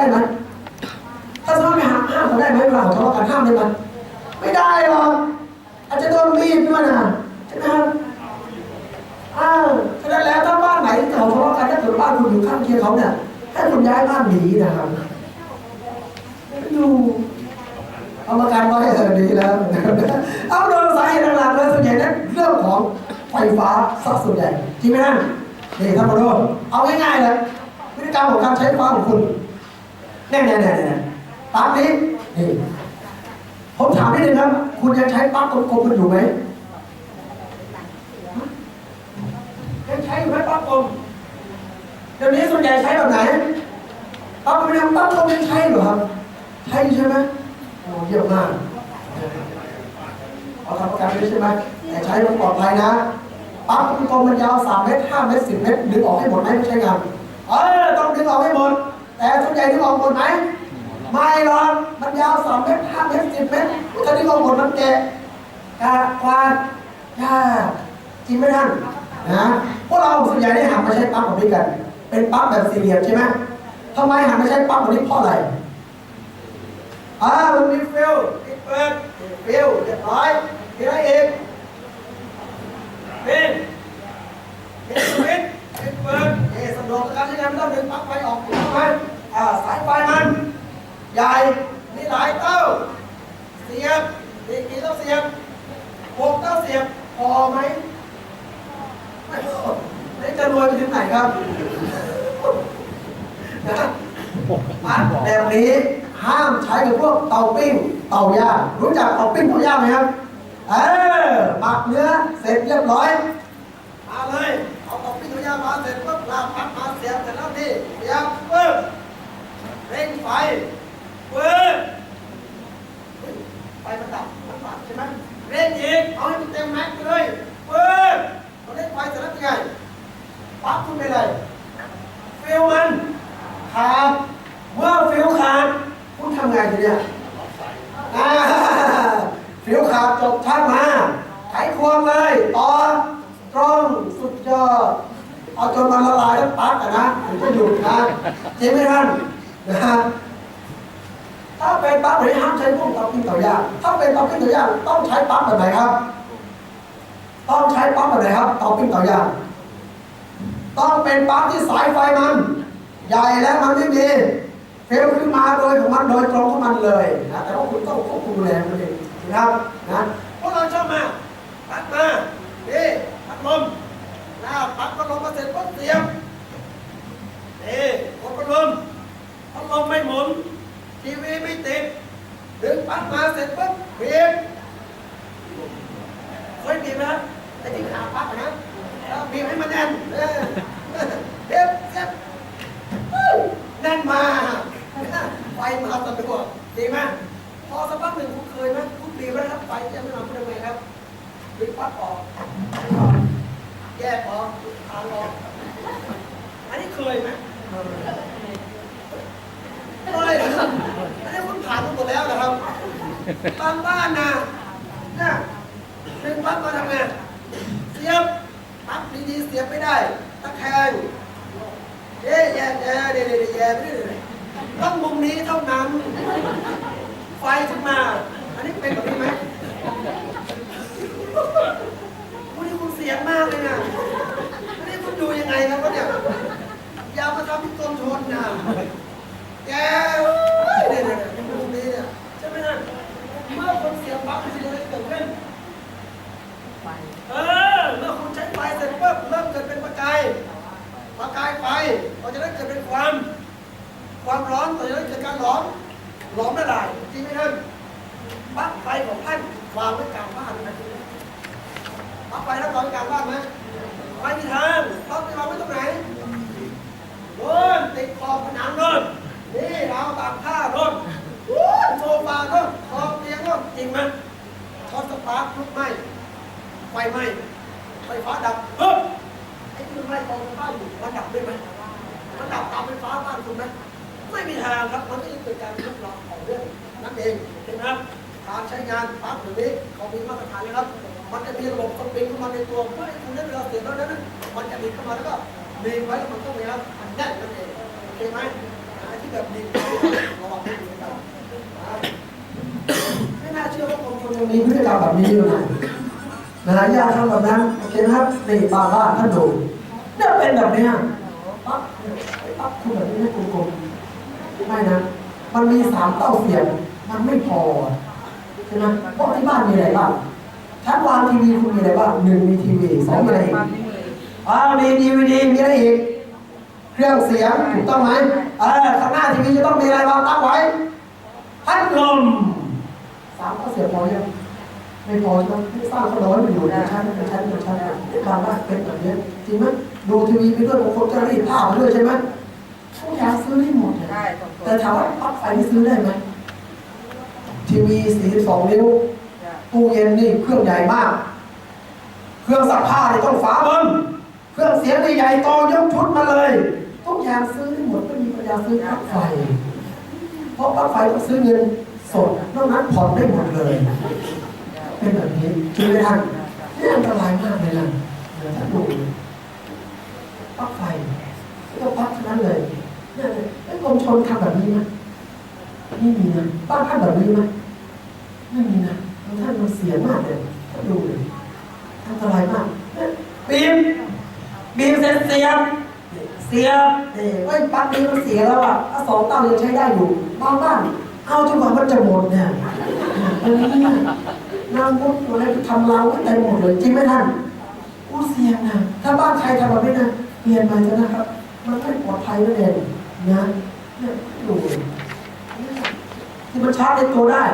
ได้ไหมถ้าสมมติไปห้ามห้ามเขาได้ไหมเวลาเขาทะเลาะกันห้ามได้ไหมไม่ได้หรอกอาจจะโดนมีดด้วยนะใช่ไหมครับอ้าวฉะนั้นแล้วถ้าบ้านไหนที่เขาทะเลาะกันถ้าเกิดบ้านคุณอยู่ข้างเคียงเขาเนี่ยให้คุณย้ายบ้านหนีนะครับอยู่เอามาการไว้เออดีแล้วเอาโดนสาเหตุหลักๆเลยส่วนใหญ่นั้นเรื่องของไฟฟ้าสักส่วนใหญ่จริงไหมนะนี่ท่านผู้ชมเอาง่ายๆเลยพฤติกรรมของการใช้ไฟฟ้าของคุณ แน่ๆๆๆปลั๊กนี้นี่ผมถามนิดนึงครับ คุณยังใช้ปลั๊กกลมๆกันอยู่ไหมยังใช้อยู่ไหมปลั๊กกลมเดี๋ยวนี้ส่วนใหญ่ใช้แบบไหนปลั๊กไม่ได้ปลั๊กกลมยังใช้เหรอครับใช่ใช่ไหมโอ้เยี่ยมมากเอาทำประกันด้วยใช่ไหมแต่ใช้มันปลอดภัยนะปั๊บกลมมันยาว3เมตร5เมตร10เมตรดึงออกให้หมดไหมไม่ใช่งานเออต้องดึงออกให้หมด แต่ส่วนใหญ่ดึงออกหมดไหมไม่หรอกมันยาว3เมตร5เมตร10เมตรถ้าดึงออกหมดมันแกะกาควานยากจริงไหมท่านนะพวกเราส่วนใหญ่ได้หันมาใช้ปั๊บแบบนี้กัน เป็นปั๊บแบบสี่เหลี่ยมใช่ไหมทำไมหันมาใช้ปั๊บแบบนี้เพราะอะไรอ่ามันมีฟิลปิดเปิดฟิลเรียบร้อยมีอะไรอีกปิดปิดสวิตช์ปิด เปิดเอสะดวกกับการใช้งานไม่ต้องดึงปลั๊กไฟออกถูกต้องไหมอ่าสายไฟมันใหญ่มีหลายเต้า เสียบมีกี่เต้าเสียบหกเต้าเสียบพอไหมไม่พอนี่จะรวยไปถึงไหนครับนะอันแบบนี้ห้ามใช้กับพวกเตาปิ้ง เตาย่างรู้จักเตาปิ้งเตาย่างไหมครับ เออหมักเนื้อเสร็จเรียบร้อย มาเลย เอาเตาปิ้งเตา ย่างมาเสร็จปุ๊บลากพักมาเสียบเสร็จแล้วนี่เสียบปุ๊บเร่งไฟปุ๊บไฟมันดับมันดับใช่ไหมเร่งอีกเอาให้มันเต็มแม็กซ์ไปเลยปุ๊บเราเร่งไฟเสร็จแล้วเป็นไงปั๊บคุณไปเลยฟิลมันขาดเมื่อฟิลขาดคุณทำไงทีเนี่ยฟิลขาดจบช่ามาไขควงเลยต่อตรงสุดยอด เอาจนมันละลายแล้วปักนะถึงจะหยุดนะจริงไหมท่านนะฮะถ้าเป็นปั๊บไหนห้ามใช้พวกเตาปิ้งเตาย่างถ้าเป็นเตาปิ้งเตาย่างต้องใช้ปั๊บแบบไหนครับ ต้องใช้ปั๊บแบบไหนครับเตาปิ้งเตาย่างต้องเป็นปั๊มที่สายไฟมัน ใหญ่และมันไม่มีเฟลขึ้นมาโดยของมันโดยตรงของมันเลยนะแต่ว่าคุณต้องควบคุมดูแลมันเองนะครับนะพวกเราชอบมาปัดมานี่พัดลม้าปัดพัดลมมาเสร็จปุ๊บเสียบนี่กดพัดลมพัดลมไม่หมุน ทีวีไม่ติด ดึงปลั๊กมาเสร็จปุ๊บเปลี่ยนเคยบีบไหมครับไอ้ที่ขาปลั๊กนะแล้วบีบให้มันแน่นเด็บเจ็บแน่นมาไฟมาสะดวกดีไหมพอสักพักหนึ่งคุณเคยไหมคุณบีบแล้วครับไฟจะไม่มาคุณทำไงครับบีบปั๊บออก แยกออกทางออกอันนี้เคยไหมเคยนะครับอันนี้คุณผ่านมาหมดแล้วนะครับบางบ้านนะเนี่ยดึงปั๊บมาทำไงเสียบปั๊บดีๆเสียบไม่ได้ตะแคงเอ๊ะแย่แย่เดี๋ยวเดี๋ยวแย่ไปเรื่อยต้องมุมนี้เท่านั้น ไฟขึ้นมา อันนี้เป็นแบบนี้ไหมวันนี้คุณเสี ยงมากเลยนะอันนี้คุณดูยังไงครับวะเนี่ยอย่ามาทำที่ต้นชนนะแกเอ้ยเนี่ยเนี่ยเนี่ยมุมนี้เนี่ยใช่ไหมนะเมื่อคนเสียบปั๊บมันจะอะไรเกิดขึ้นเออเมื่อคุณใช้ไฟเสร็จปุ๊บเริ่มเกิดเป็นประกายประกายไฟก็จะได้เกิดเป็นความ ความร้อนก็จะได้เกิดการร้อนร้อนละลายจริงไหมท่านปลั๊กไฟของท่านวางไว้กลางบ้านไห พักไฟแล้ววางกลางบ้านไหมไม่มีทางปลั๊กไปวาไว้ตรงไหนโน่นติดขอบผนังโน่นนี่เราวตากผ้าโน่นโอ้ยโซฟาโน่นขอบเตียงโน่นจริงไหมช็อตสปาร์คลุกไหมไฟไหมไฟฟ้าดับเฮ้ยไอ้ที่มันไหม้กองไฟฟ้าอยู่มันดับได้ไหมมันดับตามไฟฟ้าบ้านคุณไหมไม่มีทางครับมันก็จะเกิดการทดลองของเรื่องนั่นเองเห็นไหมครับการใช้งานปั๊บหรือนี้เขามีมาตรฐานนะครับ มันจะมีระบบสปริงเข้ามาในตัวเพื่อให้คุณได้เวลาเสียเท่านั้นนะมันจะมีเข้ามาแล้วก็มีไว้แล้วมันต้องมีครับมันแน่นนั่นเองโอเคไหมที่แบบนี้ระวังให้ดีนะครับไม่น่าเชื่อว่ากรมชนยังมีพฤติกรรมแบบนี้อยู่นะนะฮะยาทำแบบนั้นโอเคนะครับนี่บาบ้านท่านดูเนี่ยเป็นแบบนี้ปั๊บปั๊บคุณแบบนี้ให้กลมๆไม่นะมันมีสามเต้าเสียงมันไม่พอใช่ไหมเพราะที่บ้านมีอะไรบ้าง ชั้นวางทีวีคุณมีอะไรบ้างหนึ่งมีทีวีสองมีอะไรอีกอ่ามีดีวีดีมีอะไรอีก เครื่องเสียงถูกต้องไหมเออข้างหน้าทีวีจะต้องมีอะไรวางตั้งไว้พัดลมสามก็เสียพอยังไม่พอใช่ไหมไม่สร้างก็น้อยมันอยู่ในชั้นในชั้นในชั้นบางบ้านเป็นแบบนี้จริงไหมดูทีวีไปด้วยบางคนก็รีดผ้าไปด้วยใช่ไหมทุกอย่างซื้อได้หมดเลยได้สองคนแต่ถามว่าปลั๊กไฟนี่ซื้อได้ไหมทีวี42นิ้ว ตู้เย็นนี่เครื่องใหญ่มาก เครื่องซักผ้านี่ต้องฝาเบิ้ลเครื่องเสียงนี่ใหญ่โตยกชุดมาเลยทุกอย่างซื้อได้หมดไม่มีปัญญาซื้อปลั๊กไฟ เพราะปลั๊กไฟต้องซื้อเงินสดนอกนั้นผ่อนได้หมดเลย เป็นแบบนี้จริงไหมท่านนี่อันตรายมากเลยนะเดี๋ยวท่านดูปลั๊กไฟก็ปลั๊กนั้นเลยเนี่ยไอ้กรมชนทำแบบนี้ไหมไม่มีนะบ้านท่านแบบนี้ไหมไม่มีนะ ท่านมันเสียมากเลยท่านดูเลยอันตรายมากบีมบีมเสร็จเสียบเสียบเอ้ยไอ้ยปลั๊กนี้มันเสียแล้วอะถ้าสองเต้ายังใช้ได้อยู่บางบ้านเอาจนกว่ามันจะหมดเนี่ยเออนางมุดอะไรไปทำราวไว้เต็มหมดเลยจริงไหมท่านอู้เสียงนะถ้าบ้านใครทำแบบนี้นะเปลี่ยนไปจะนะครับ มันไม่ปลอดภัยนั่นเองนะเนี่ยดูเลยที่มันชาร์จในตัวได้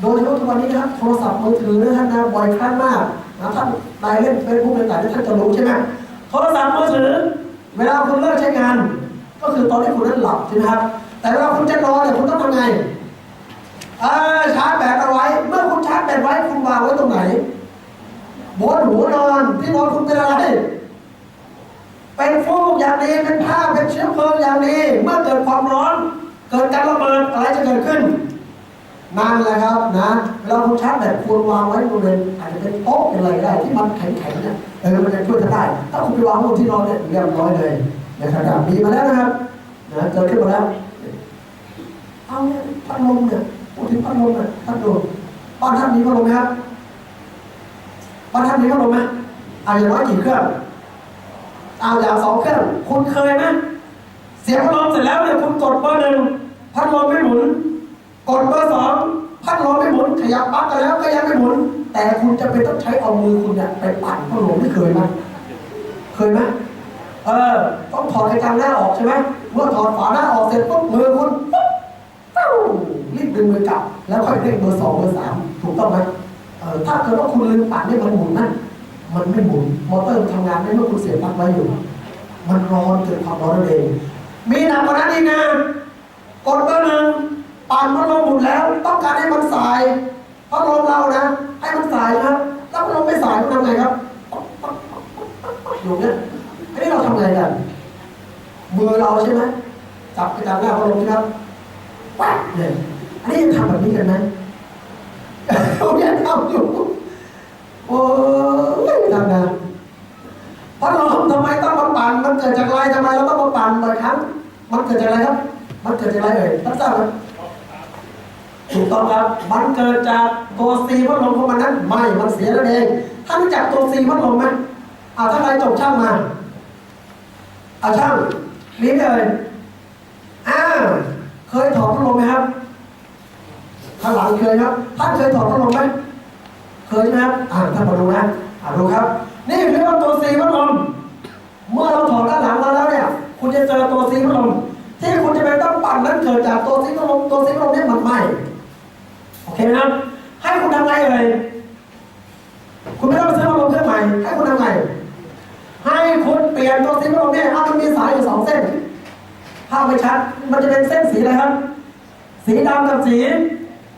โดยเฉพาะทุกวันนี้นะครับโทรศัพท์มือถือนะท่านนะบ่อยครั้งมากนะท่านนายเล่นเฟซบุ๊กต่างๆท่านจะรู้ใช่ไหมโทรศัพท์มือถือ เวลาคุณเลิกใช้งาน ก็คือตอนที่คุณนั้นหลับใช่ไหมครับ แต่เวลาคุณจะนอนเนี่ยคุณต้องทำไงเออชาร์จแบตเอาไว้ เมื่อคุณชาร์จแบตไว้คุณวางไว้ตรงไหนบนหัวนอนที่นอนคุณเป็นอะไรเป็นฟูกอย่างดีเป็นผ้าเป็นเชื้อเพลิงอย่างดีเมื่อเกิดความร้อน เกิดการระเบิดอะไรจะเกิดขึ้น นั่นแหละครับนะเราคุณชาร์จแบบควรวางไว้บริเวณอาจจะเป็นโต๊ะเป็นอะไรได้ที่มันแข็งๆเนี่ยเออมันจะช่วยกันได้ ถ้าคุณไปวางบนที่นอนเนี่ยเรียบร้อยเลยนะครับมีมาแล้วนะครับนะเกิดขึ้นมาแล้วเอาเนี่ยพัดลมเนี่ยพูดถึงพัดลมเนี่ยท่านดูบ้านท่านมีพัดลมไหมครับบ้านท่านมีพัดลมไหมอาอย่างน้อยกี่เครื่องเอาอย่างสองเครื่องคุณเคยไหมเสียงพัดลมเสร็จแล้วเนี่ยคุณกดเบอร์หนึ่งพัดลมไม่หมุน กดเบอร์สองพัดลมไม่หมุนขยับปลั๊กกันแล้วก็ยังไม่หมุน แต่คุณจะเป็นต้องใช้เอามือคุณเนี่ยไปปั่นพัดลมไม่เคยไหมเคยไหมเออต้องถอดกระจังหน้าออกใช่ไหมเมื่อถอดฝาหน้าออกเสร็จปุ๊บมือคุณปุ๊บปิ้วรีบดึงมือกลับ แล้วค่อยเร่งเบอร์สองเบอร์สามถูกต้องไหมเออถ้าเกิดว่าคุณลืมปั่นเนี่ยมันหมุนนั่นมันไม่หมุนมอเตอร์ทำงานไม่เมื่อคุณเสียบปลั๊กไว้อยู่ มันร้อนเกิดความร้อนนั่นเองมีหนักกว่านั้นอีกนะกดเบอร์หนึ่ง ไม่างครับอยู่เนี่ยอันนี้เราทำไงกันมือเราใช่ไหมจับไปจับหน้าพัดลมครับแป๊บเนี่ยอันนี้ยังทำแบบนี้กันไหมเราเนี่ยทำอยู่โอ้ยทำงานพัดลมทำไมต้องมาปั่นมันเกิดจากอะไรทำไมเราต้องมาปั่นบ่อยครั้ง มันเกิดจากอะไรครับ มันเกิดจากอะไรเอ่ยท่านทราบไหมถูกต้องครับ มันเกิดจากตัวซีพัดลมของมันนั้นไม่มันเสียนั่นเอง ท่านรู้จักตัวซีพัดลมไหมเอาถ้าใครจบช่างมา เอาช่างรีบเลยอ้าวเคยถอดพัดลมไหมครับข้างหลังเคยครับท่านเคยถอดพัดลมไหมเคยใช่ไหมครับอ่าท่านมาดูนะอ่าดูครับ นี่คือว่าตัวซีพัดลมเมื่อเราถอดด้านหลังมาแล้วเนี่ย คุณจะเจอตัวซีพัดลมที่คุณจะเป็นต้องปั่นนั้นเกิดจากตัวซีพัดลมตัวซีพัดลมนี่ยมันไหม้โอเคไหมครับให้คุณทำไงเลยคุณไม่ต้องไปซื้อพัดลมเครื่องใหม่ ให้คุณทำไง ให้คุณเปลี่ย นตัวซีพัดลมเนี่ยถ้ามันมีสายอยู่สองเส้นถ้าไม่ชัดมันจะเป็นเส้นสีอะไรครับ สีดำกับสี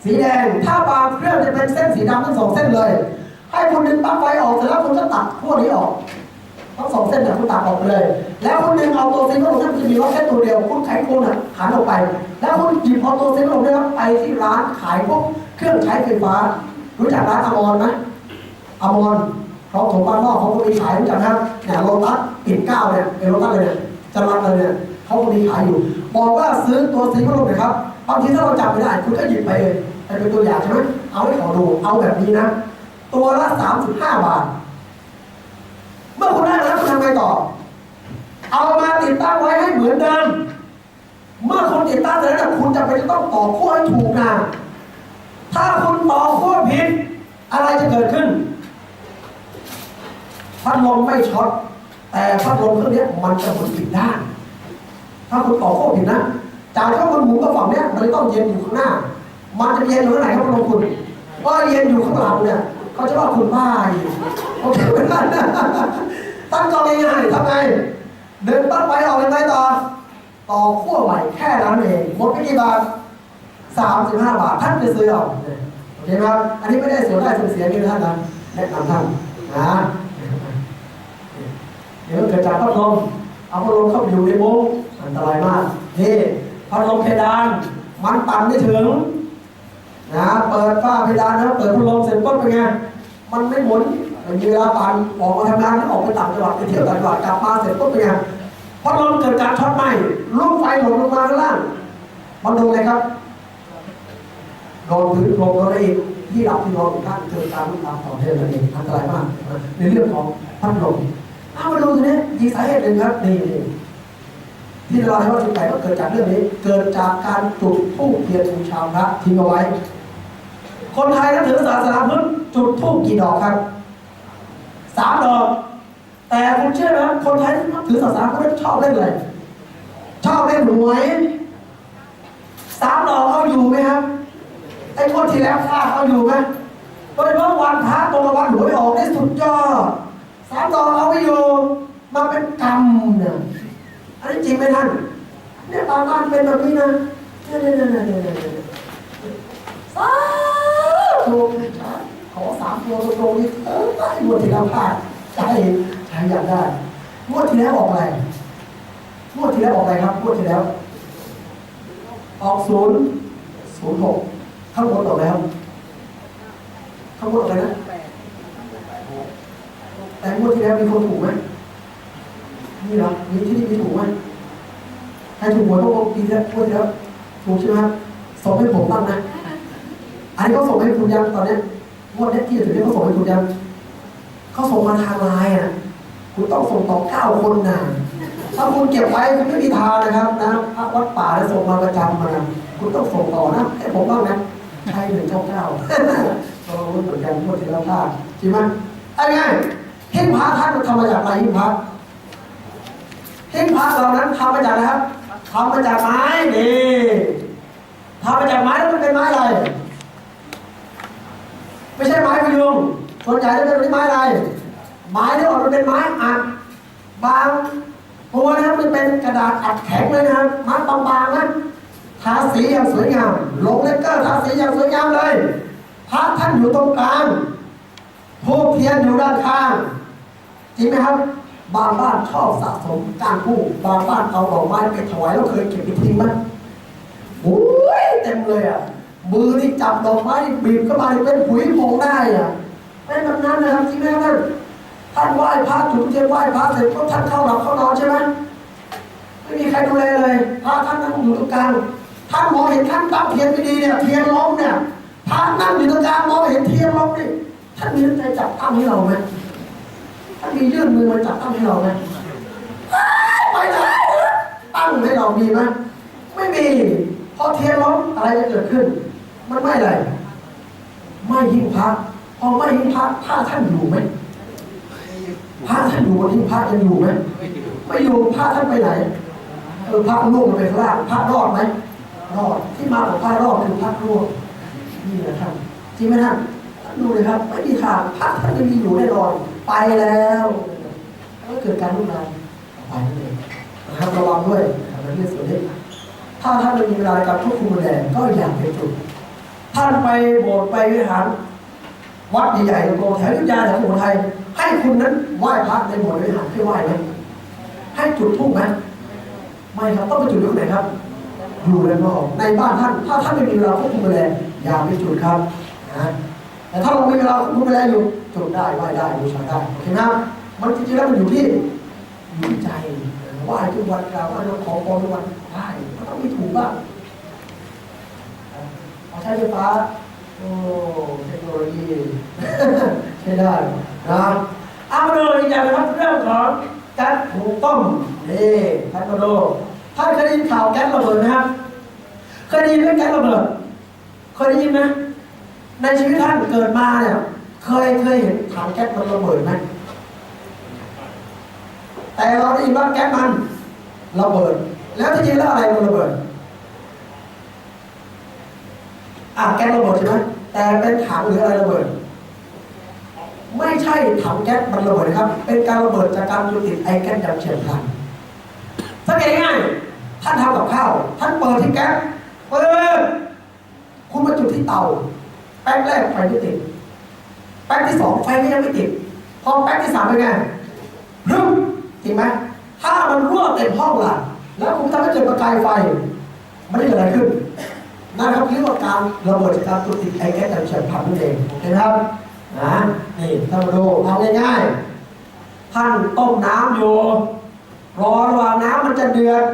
สีแดง ถ้าบางเครื่องจะเป็นเส้นสีดำทั้งสองเส้นเลย ให้คุณดึงปลั๊กไฟออกเสร็จแล้วคุณก็ตัดพวกนี้ออกทั้งสองเส้นเนี่ยคุณตัดออกไปเลย แล้วคุณดึงเอาตัวซิงเกิลนั้นจะมีรถแค่ตัวเดียวคุณไขควงน่ะหันออกไป แล้วคุณหยิบเอาตัวซิงเกิลนี้ครับไปที่ร้านขายพวกเครื่องใช้ไฟฟ้า รู้จักร้านอมรไหมอมร เขาถมบ้านนอกเขาก็มีขายรู้จักนครับเนี่ยโลตัสปิ่นเก้าเนี่ยเป็นโลตัสเลยเนี่ยจรัดเลยเนี่ยเขาก็มีขายอยู่บอกว่าซื้อตัวสีพัดลมนะครับบางทีถ้าเราจับไม่ได้คุณก็หยิบไปเลยเป็นตัวอย่างใช่ไหมเอาให้เขาดูเอาแบบนี้นะ ตัวละ35บห้าบาท เมื่อคุณได้แล้วคุณทำไงต่อ เอามาติดตั้งไว้ให้เหมือนเดิมเมื่อคุณติดตั้งเสร็จแล้วคุณจะไปนต้องต่อขั้วให้ถูกนะถ้าคุณต่อขั้วผิดอะไรจะเกิดขึ้น พัดลมไม่ช็อตแต่พัดลมเครื่องนี้มันจะหมุนผิดด้าน ถ้าคุณต่อขั้วผิดนะจากที่มันหมุนกับฝั่งเนี้ยมันต้องเย็นอยู่ข้างหน้า มันจะเย็นอยู่ข้างไหนครับพัดลมคุณว่าเย็นอยู่ข้างหลังเนี่ยเขาจะว่าคุณบ้าอยู่โอเคไหมล่ะตั้งกองง่ายๆทำไงเดินตั้งไปออกยังไงต่อต่อขั้วใหม่แค่นั้นเองหมดไปกี่บาทสามสิบห้าบาทท่านไปซื้อเอาโอเคไหมครับอันนี้ไม่ได้เสียได้เสียนี่นะท่านนะแนะนำท่านนะ เดี๋ยวเกิดจากพัดลมเอาพัดลมเข้าไปอยู่ในมุ้งอันตรายมากนี่พัดลมเพดานมันปั่นไม่ถึงนะเปิดฝ้าเพดานนะเปิดพัดลมเสร็จปุ๊บเป็นไงมันไม่หมุนมันมีเวลาปั่นออกมาทำงานออกไปต่างจังหวัดไปเที่ยวต่างจังหวัดกลับมาเสร็จปุ๊บเป็นไงพัดลมเกิดการช็อตไหม้ลูกไฟหล่นลงมาข้างล่างมันดนอะไรครับโดนพื้นลงโดนอะไรอีกที่เราที่นอนท่างเกิดการลุกลามต่อเนื่องนั่นเองอันตรายมากในเรื่องของพัดลม เอามาดูทีนี้ยีสาเหตุหนึ่งครับนี่นี่ที่เราให้ว่าจุดไหนก็เกิดจากเรื่องนี้ เกิดจากการจุดธูปเทียนบูชาพระทิ้งเอาไว้ คนไทยนับถือศาสนาพุทธจุดธูปกี่ดอกครับสามดอก แต่คุณเชื่อไหมคนไทยนับถือศาสนาพุทธชอบเล่นอะไรชอบเล่นหวยสามดอกเอาอยู่ไหมครับไอ้คนที่แล้วฆ่าเขาอยู่ไหมโดยเฉพาะวันพระตรงกับวันหวยออกได้สุดยอด สามดอกเอาไม่อยู่มาเป็นกรรมนี่ยอันนี้จริงไหมท่านเนี่ยบางบ้านเป็นแบบนี้นะเนี่ยเนี่ยเนี่ยเนี่ยเนี่ยสาธุขอสามตัวตรงนี่เออไอ้งวดที่แล้วพลาดใช่ใช่อยากได้งวดที่แล้วออกอะไรงวดที่แล้วออกอะไรครับงวดที่แล้ว ออกศูนย์ศูนย์หกข้างบนออกแล้วข้างบนออกอะไรนะ แต่งวดที่แล้วมีคนถูกไหมนี่เหรอมีที่นี่มีถูกไหมใครถูกหวยก็ปีที่แล้วงวดที่แล้วถูกใช่ไหมครับส่งให้ผมบ้างนะ อันนี้เขาส่งให้คุณยังตอนเนี้ยงวดเนี้ยที่จะถึงเนี้เขาส่งให้คุณยังเขาส่งมาทางไลน์อะ คุณต้องส่งต่อเก้าคนนะถ้าคุณเก็บไว้คุณไม่มีทางนะครับนะพระวัดป่าเนี่ยส่งมาประจำมาคุณต้องส่งต่อนะให้ผมบ้างนะใช่หนึ่งเก้าเก้าเราเหมือนกันงวดที่แล้วพลาดจริงไหมไอ้ไง หิ้งพระท่านทำมาจากอะไรหิ้งพระหิ้งพระเหล่านั้นทำมาจากอะไรครับทำมาจากไม้นี่ทำมาจากไม้แล้วมันเป็นไม้อะไรไม่ใช่ไม้พยุงส่วนใหญ่จะเป็นไม้อะไรไม้ที่ออกมันเป็นไม้อัดบางตัวนะครับมันเป็นกระดาษอัดแข็งเลยนะครับไม้บางๆนะทาสีอย่างสวยงามลงเลเกอร์ทาสีอย่างสวยงามเลยพระท่านอยู่ตรงกลางทูบเทียนอยู่ด้านข้าง จริงไหมครับ บางบ้านชอบสะสมก้านกู้บางบ้านเอาดอกไม้ไปถวายแล้วเคยเก็บไปทิ้งไหมโอ้ยเต็มเลยอะมือที่จับดอกไม้บีบเข้ามาเป็นผุยผงได้อะเป็นแบบนั้นนะครับจริงไหมครับท่านท่านไหว้พระจุดเทียนไหว้พระเสร็จก็ท่านเข้าหลับเข้านอนใช่ไหมไม่มีใครดูแลเลยพระท่านนั่งอยู่ตรงกลางท่านมองเห็นท่านตั้งเทียนไม่ดีเนี่ยเทียนล้มเนี่ยพระนั่งอยู่ตรงกลางมองเห็นเทียนล้มนี่ท่านมีน้ำใจจับตั้งให้เราไหมามียื่นมือมาจับตั้งให้เราไหมไปไหนตั้งให้เรามีไหมไม่มีพอเทียนล้มอะไรจะเกิดขึ้น มันไม่อะไรไม่ยิ่งพระพอไม่ยิ่งพระพระท่านอยู่ไหมพระท่านอยู่บนที่พระยังอยู่ไหมไม่อยู่พระท่านไปไหนเออพระล่วงไปข้างล่างพระรอดไหมรอดที่มาของพระรอดคือพระร่วงนี่แหละท่านจริงไหมท่านดูเลยครับไม่มีทางพระท่านไม่มีอยู่แน่นอน ไปแล้วแล้วเกิดการลุกลามไปนั่นเองนะครับระวังด้วยนะครับเรื่องส่วนนี้ถ้าท่านไม่มีเวลาในการควบคุมดูแลก็อย่าไปจุดท่านไปโบสถ์ไปวิหารวัดใหญ่ๆโกแถวยุธยาแถวสุโขทัยให้คุณนั้นไหว้พระในโบสถ์วิหารให้ไหว้ไหมให้จุดธูปไหมไม่ครับต้องไปจุดที่ไหนครับ อยู่ในนอกในบ้านท่าน ถ้าท่านไม่มีเวลาควบคุมดูแลอย่าไปจุดครับนะแต่ถ้าเรามีเวลาควบคุมดูแลอยู่ จุดได้ไหว้ได้บูชาได้โอเคไหมครับมันจริงๆแล้วมันอยู่ที่อยู่ใจไหว้ทุกวันกราบไหว้ขอพรทุกวันได้ก็ต้องมีถูกบ้างเอาใช้ไฟฟ้าโอ้เทคโนโลยีใช้ได้นะเอามาดูอีกอย่างนะครับเรื่องของแก๊สหุงต้มนี่ท่านมาดูท่านเคยได้ยินข่าวแก๊สระเบิดไหมครับเคยได้ยินเรื่องแก๊สระเบิดเคยได้ยินไหมในชีวิตท่านเกิดมาเนี่ย เคยเคยเห็นถังแก๊สมันระเบิดไหมแต่เราได้ยินว่าแก๊สมันระเบิด แล้วที่จริงแล้วอะไรมันระเบิดอะแก๊สระเบิดใช่ไหมแต่เป็นถังหรืออะไรระเบิด ไม่ใช่ถังแก๊สมันระเบิดนะครับ เป็นการระเบิดจากการจุดติดไอแก๊สอย่างเฉียบพลันสังเกตง่ายๆท่านทำกับข้าวท่านเปิดที่แก๊สเปิดคุณมาจุดที่เตาแป๊บแรกไฟไม่ติด แป๊บที่สองไฟก็ยังไม่ติด พอแป๊บที่สามเป็นไงรึมจริงไหมถ้ามันรั่วเต็มห้องล่ะ แล้วคุณทำให้เกิดประกายไฟ มันจะเกิดอะไรขึ้นนะครับเรียกว่าการระเบิดจากการตุติดไอแก๊สจากเฉียบพลันนั่นเองโอเคไหมครับนะนี่ท่านมาดูเอาง่ายๆท่านต้มน้ำอยู่รอระหว่างน้ำมันจะเดือด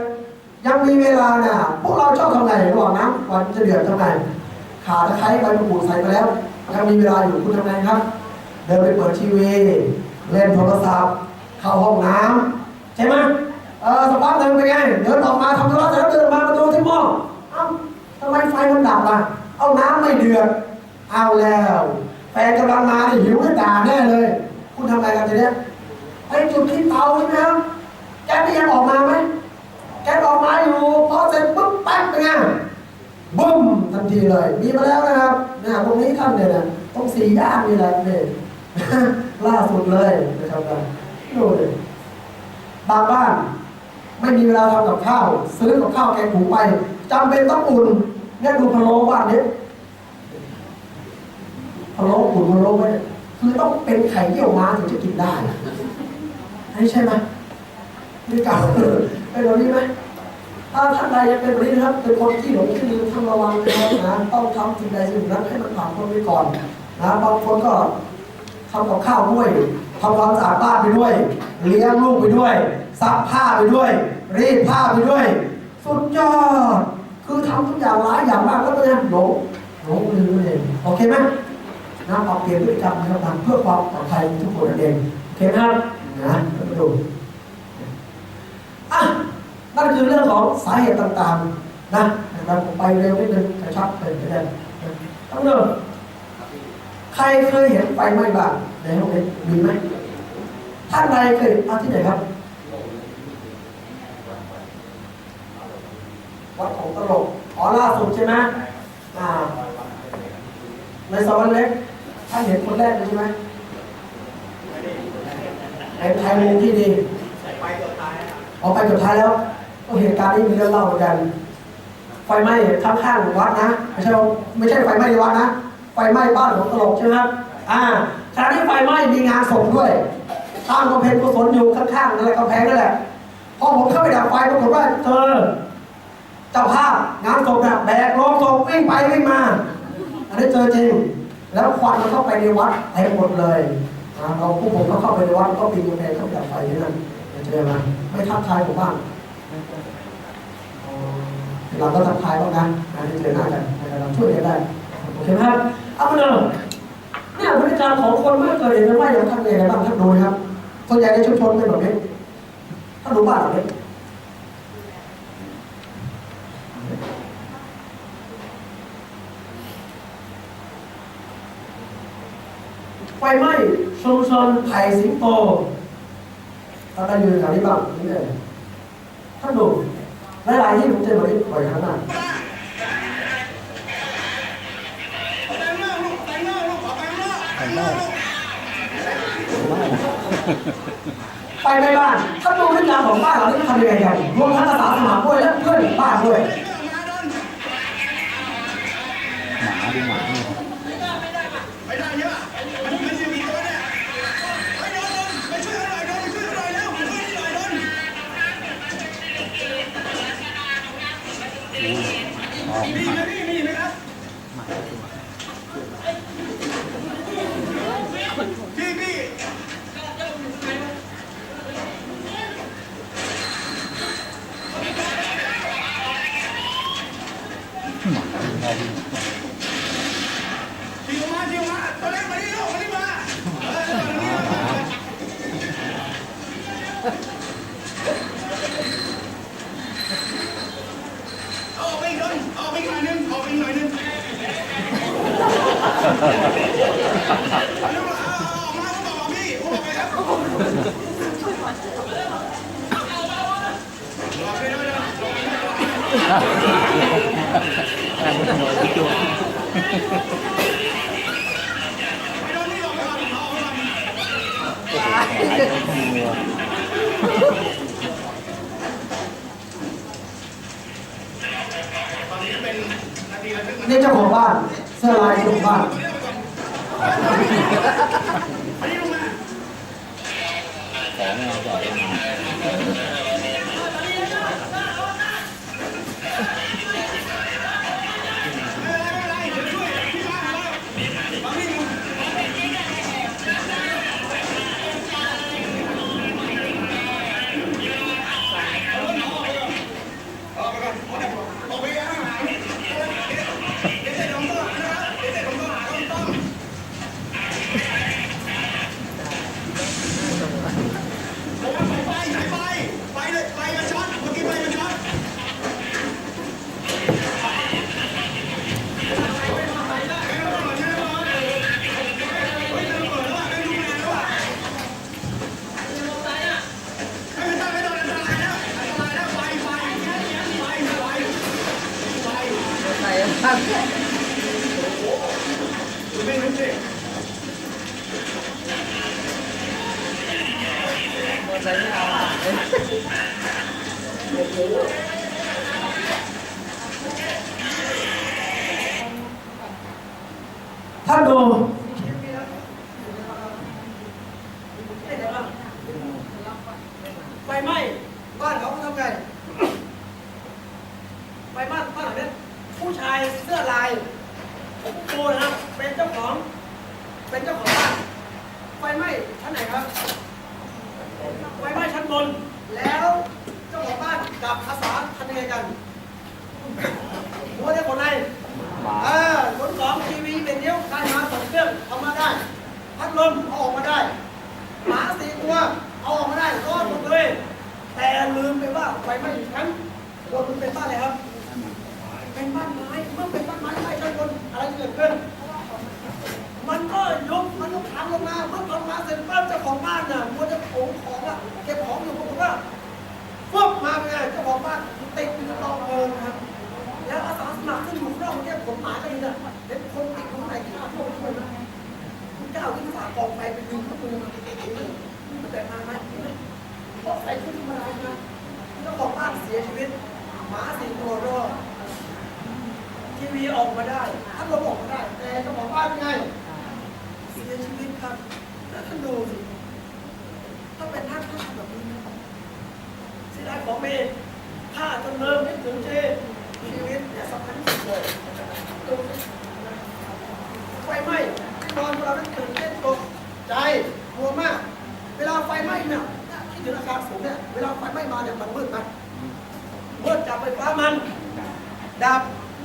ยังมีเวลาเนี่ยพวกเราชอบทำไงระหว่างน้ำก่อนจะเดือดทำไงขาตะไคร้ใบมะกรูดใส่ไปแล้ว ยังมีเวลาอยู่คุณทำไงครับ เดินไปเปิดทีวี เล่นโทรศัพท์ เข้าห้องน้ำใช่ไหมเออสภาพกหนึ่งเป็นไง เดินออกมาทำธุระเสร็จแล้วเดินมาประตูที่หม้อเอ้าทำไมไฟมันดับอะ เอาน้ำไม่เดือดเอาแล้วแฟนกำลังมาหิวให้ด่าแน่เลย คุณทำอะไรกันทีเนี้ยไอ้จุดที่เตาใช่ไหมครับแก๊สนี่ยังออกมาไหมแกออกมาอยู่พอเสร็จปุ๊บแป๊บเป็นไง บึ้มทันทีเลย มีมาแล้วนะครับเนี่ยตรงนี้ท่านเนี่ยนะตรงสี่ย่านนี่แหละเนี่ยล่าสุดเลยนะครับนะดูเลยบางบ้าน ไม่มีเวลาทำกับข้าว ซื้อกับข้าวแกงหุงไปจำเป็นต้องอุ่นเนี่ยดูพะโล้บ้านนี้พะโล้อุ่นพะโล้ไว้คือต้องเป็นไข่เยี่ยวม้าถึงจะกินได้อันนี้ใช่ไหมนี่เก่าเป็นแบบนี้ไหม ถ้าท่านใดยังเป็นแบบนี้นะครับเป็นคนที่หลงที่ลืมท่านระวังนะครับนะต้องทำสิ่งใดสิ่งนั้นให้มันผ่านพ้นไปก่อนนะบางคนก็ทำกับข้าวด้วยทำความสะอาดบ้านไปด้วย เลี้ยงลูกไปด้วยซักผ้าไปด้วย รีดผ้าไปด้วย สุดยอด คือทำทุกอย่างหลายอย่างมากแล้วก็ยังหลงหลงลืมเองโอเคไหมนะปรับเปลี่ยนพฤติกรรมนะครับเพื่อความปลอดภัยทุกคนเองโอเคไหมครับนะมาดู นั่นคือเรื่องของสาเหตุต่างๆนะนะครับผมไปเร็วนิดนึงกระชับไปไม่ได้ต้องเริ่มใครเคยเห็นไฟไหม้บ้างในห้องนี้มีไหมท่านใดเคยเอาที่ไหนครับวัดของตลกอ๋อล่าสุดใช่ไหมอ่าในสวรรค์เล็กท่านเห็นคนแรกเลยใช่ไหมเป็นไทยมุงที่ดีออกไปสุดท้ายแล้วก็ เหตุการณ์นี้มีเรื่องเล่าเหมือนกันไฟไหม้ข้างๆวัดนะไม่ใช่ไม่ใช่ไฟไหม้ในวัดนะไฟไหม้บ้านของตลกใช่ไหมครับอ่าคราวนี้ไฟไหม้มีงานศพด้วยตั้งกำแพงกุศลอยู่ข้างๆนั่นแหละกำแพงนั่นแหละพอผมเข้าไปดับไฟปรากฏว่าเจอเจ้าภาพงานศพนี่ยแบกโลงศพวิ่งไปวิ่งมา อันนี้เจอจริง แล้วควันมันเข้าไปในวัดเต็มหมดเลยเราผู้ผมก็เข้าไปในวัดก็ปีนกำแพงเข้าไปดับไฟที่นั่นเจอมาไม่ทักทายผมบ้าง เราก็ทักทายบ้างนะงานที่เจอหน้ากันเราช่วยกันได้โอเคไหมครับเอามาเลยเนี่ยพฤติกรรมของคนเมื่อเกิดเหตุไม่ว่าอย่างทำยังไงบ้างท่านดูนะครับส่วนใหญ่ในชุมชนเป็นแบบนี้ถ้าดูบ้านหลังนี้ไฟไหม้ชุมชนไผ่สิงโตถ้าได้ยืนแถวนี้บ้างนี่เลยท่านดู หลายๆที่ผมเจอแบบนี้บ่อยครั้งมากไปในบ้านท่านดูพฤติกรรมของบ้านเราที่ทำยังไงกันรวมทั้งอาสาสมัครด้วยและเพื่อนบ้านด้วยหมาดูหมา Não. ไปอีกหน่อยนึงเอาออกไปอีกหน่อยนึงเอาลูกมาเอาเอาออกมาก็บอกพี่ผมบอกไปครับออกไปเลยนะแอบมันหัวที่ตัวไม่โดนนี่ออกไปก่อนเอาออกไปก่อนโอ้โหหมาตัวงัวตอนนี้เป็น นี่เจ้าของบ้านเสื้อลายเจ้าของบ้านอันนี้ลงมาของเราให อยู่นอกเนี่ยผมหมาก็ดีนะเห็นคนติดอยู่ข้างในที่อาเข้าไปช่วยนะคุณเจ้าที่ฝากกองไฟไปดึงข้ามือมันแต่มาไหมเพราะไฟขึ้นมาอะไรนะเจ้าของบ้านเสียชีวิต หมาสี่ตัวรอดทีวีออกมาได้พัดลมออกมาได้ แต่เจ้าของบ้านเป็นไงเสียชีวิตครับ แล้วท่านดูสิถ้าเป็นท่านท่านทำแบบนี้นะเสียดายของเมย์ถ้าจนเริ่มไม่ถึงเจ ชีวิตเนี่ยสำคัญที่สุดเลยดูสิไฟไหม้นอนเราต้องตื่นเต้นตกใจกลัวมาก เวลาไฟไหม้เนี่ยที่ถึงอาการสูงเนี่ยเวลาไฟไหม้มาเนี่ยมันมืดไหมมืดจากไฟฟ้ามันดับ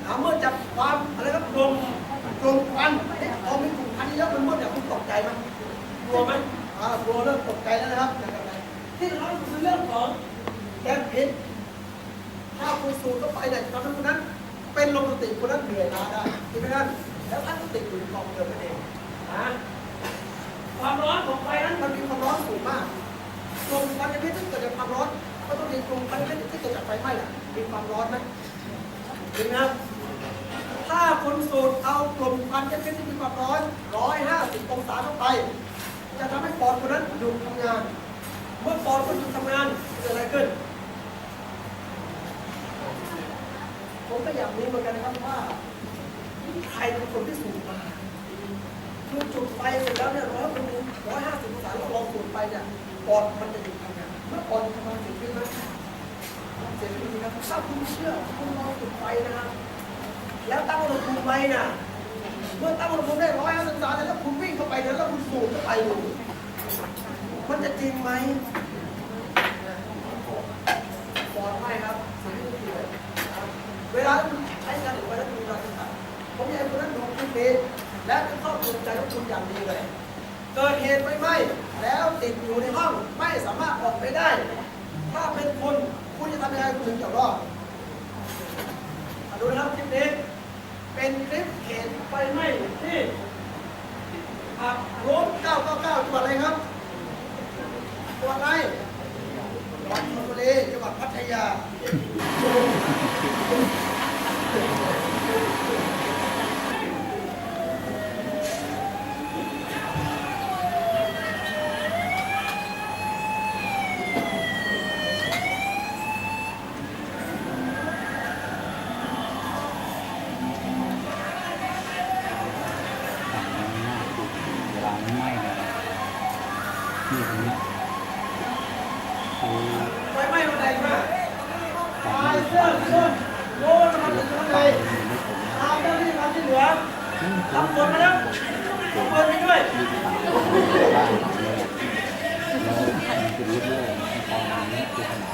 หามืดจากความอะไรครับกลมกลมควันเอ๊ะพอมีกลุ่มควันนี้แล้วมันมืดเนี่ยคุณตกใจไหมกลัวไหมอ่ากลัวเริ่มตกใจแล้วนะครับที่เราคือเรื่องของแก๊สพิษ ถ้าคุณสูดเข้าไปเนี่ยจะทำให้คุณนั้น เป็นลมสติคุณนั้นเหนื่อยล้าได้ใช่ไหมท่านแล้วท่านก็ติดอยู่ในกองเพลิงนั่นเองนะความร้อนของไฟนั้นมันมีความร้อนสูงมากกลุ่มควันพิษที่เกิดจากความร้อนก็ต้องมีกลุ่มควันพิษที่เกิดจากไฟไหม้น่ะมีความร้อนไหมจริงนะถ้าคุณสูดเอากลุ่มควันพิษที่มีความร้อน150องศาเข้าไป จะทำให้ปอดคุณนั้นหยุดทำงาน เมื่อปอดคุณหยุดทำงานเกิดอะไรขึ้น ผมก็อยากรู้เหมือนกันนะครับว่าใครเป็นคนที่สูบมาคือจุดไฟเสร็จแล้วเนี่ยร้อยเป็นร้อยห้าสิบองศาเราลองสูดไปเนี่ยปอดมันจะหยุดทำงานเมื่อปอดทำงานเสร็จขึ้นไหมเสร็จขึ้นครับถ้าคุณเชื่อคุณลองจุดไฟนะครับแล้วตั้งอุณหภูมิไว้นะเมื่อตั้งอุณหภูมิได้ร้อยห้าสิบองศาแล้วคุณวิ่งเข้าไปแล้วคุณสูดเข้าไปดูมันจะจริงไหม ปลอดภัยครับสิ่งที่ดีเลยเวลาช้นหรือว่าดูการศึกษาผมอยากให้คุณนั้นดูคลิปนี้และเป็นข้อภูมิใจของคุณอย่างดีเลย เกิดเหตุไฟไหม้แล้วติดอยู่ในห้องไม่สามารถออกไปได้ ถ้าเป็นคุณคุณจะทำยังไงคุณถึงจะรอดดูนะครับคลิปนี้ เป็นคลิปเหตุไฟไหม้ที่อับรถ999จังหวัดอะไรครับจังหวัดอะไรจังหวัดชลบุรีจังหวัดพัทยา เสื้อเสื้อโน่นมันถึงข้างในตามเจ้าหน้าที่ทำที่เหลือทำฝนมาแล้วทำฝนไปด้วยบ้านของเลยแล้วมันคือรูปโลกตอนนี้คือขนาด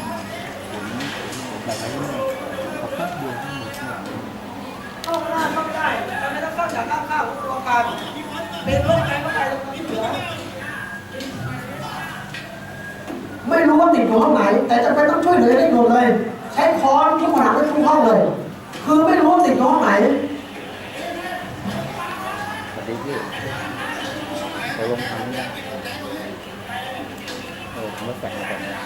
ผมผมแบบนี้เขาแป๊บเดียวทั้งหมดเนี่ยเข้าไม่ได้เข้าไม่ได้ทำไมต้องเข้าจากข้างข้าวตัวการเป็นโรคแรงเข้าไปตรงที่เหลือไม่รู้ว่าติดอยู่ห้องไหน แต่จะเป็นต้องช่วยเหลือได้ด่วนเลย ใช้ค้อนทุกขนาดได้ทุกห้องเลย คือไม่รู้ว่าติดห้องไหนสวัสดีพี่ตกลงทำยังเออผมว่แต่งมาแต่งนะ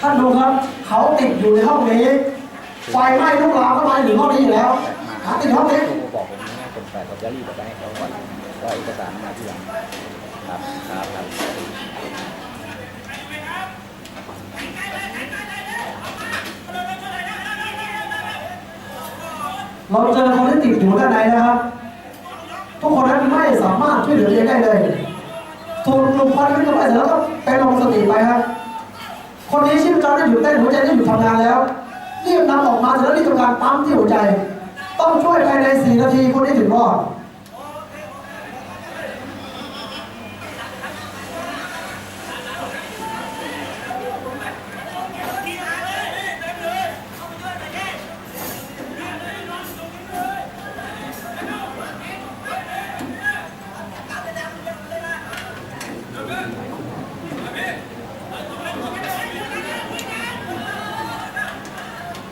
ท่านดูครับ เขาติดอยู่ในห้องนี้ ไฟไหม้ลุกลามเข้ามาถึงห้องนี้อยู่แล้วหาติดห้องนี้โทรบอกผมนะคนแปลกเขาจะรีบไปให้เขาก่อนว่าเอกสารมาที่หลังครับครับครับ เราเจอคนที่ติดอยู่ด้านในนะครับ ทุกคนนั้นไม่สามารถช่วยเหลือตัวเองได้เลยถูกลมควันขึ้นไปเสร็จแล้วก็ไปลงสติไปครับ คนนี้ชีพจรได้หยุดเต้นหัวใจได้หยุดทำงานแล้วรีบนำออกมาเสร็จแล้วรีบทำการปั๊มที่หัวใจ ต้องช่วยภายใน4นาทีคนนี้ถึงรอด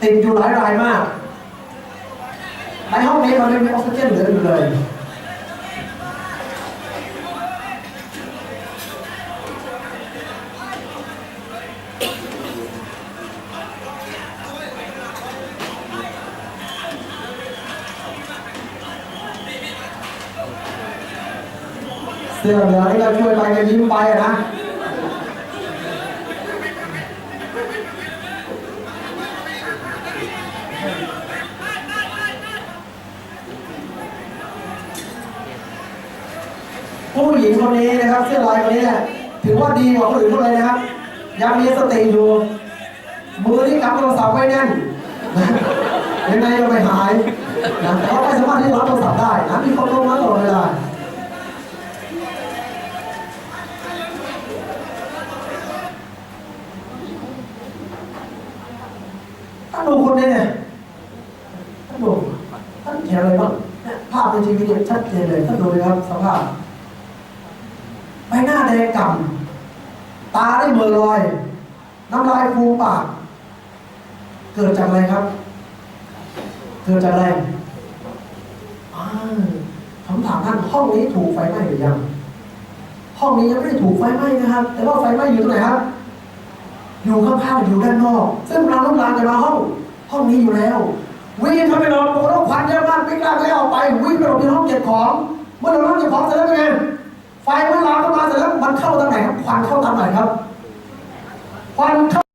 ติดอยู่หลายรายมาก ในห้องนี้มันไม่มีออกซิเจนเหลืออยู่เลยเสื้อเหลืองนี่ก็ช่วยไปก็ยิ้มไปนะ ผู้ห ญิงคนนี้นะครับเสื้อลายคนนี้เนี่ยถือว่าดีกว่าคนอื่นเขาเลยนะครับ ยังมีสติอยู่ มือที่กำโทรศัพท์ไว้แน่นยังไงก็ไม่หายนะแต่ว่าไม่สามารถที่รับโทรศัพท์ได้นะมีคนโทรมาตลอดเวลาท่านดูคนนี้เนี่ยท่านดูท่านเขียนอะไรบ้างภาพในทีวีเนี่ยชัดเจนเลยท่านดูเลยครับสภาพ ต่ำตาได้เบลอลอย น้ำลายฟูมปาก เกิดจากอะไรครับ เกิดจากอะไรอ่าผมถามท่านห้องนี้ถูกไฟไหม้หรือยัง ห้องนี้ยังไม่ได้ถูกไฟไหม้นะครับ แต่ว่าไฟไหม้อยู่ตรงไหนครับ อยู่ข้างๆอยู่ด้านนอก ซึ่งเราต้องลามจะมาห้อง ห้องนี้อยู่แล้ว วิ่งเข้าไปนอนปรากฏว่าควันเยอะมากวิ่งลากไม่ออกไป วิ่งไปหลบในห้องเก็บของ เมื่อเราห้องเก็บของเสร็จแล้วเป็นไง ไฟมันลามเข้ามาเสร็จแล้วมันเข้าทางไหนครับควันเข้าทางไหนครับควันเข้า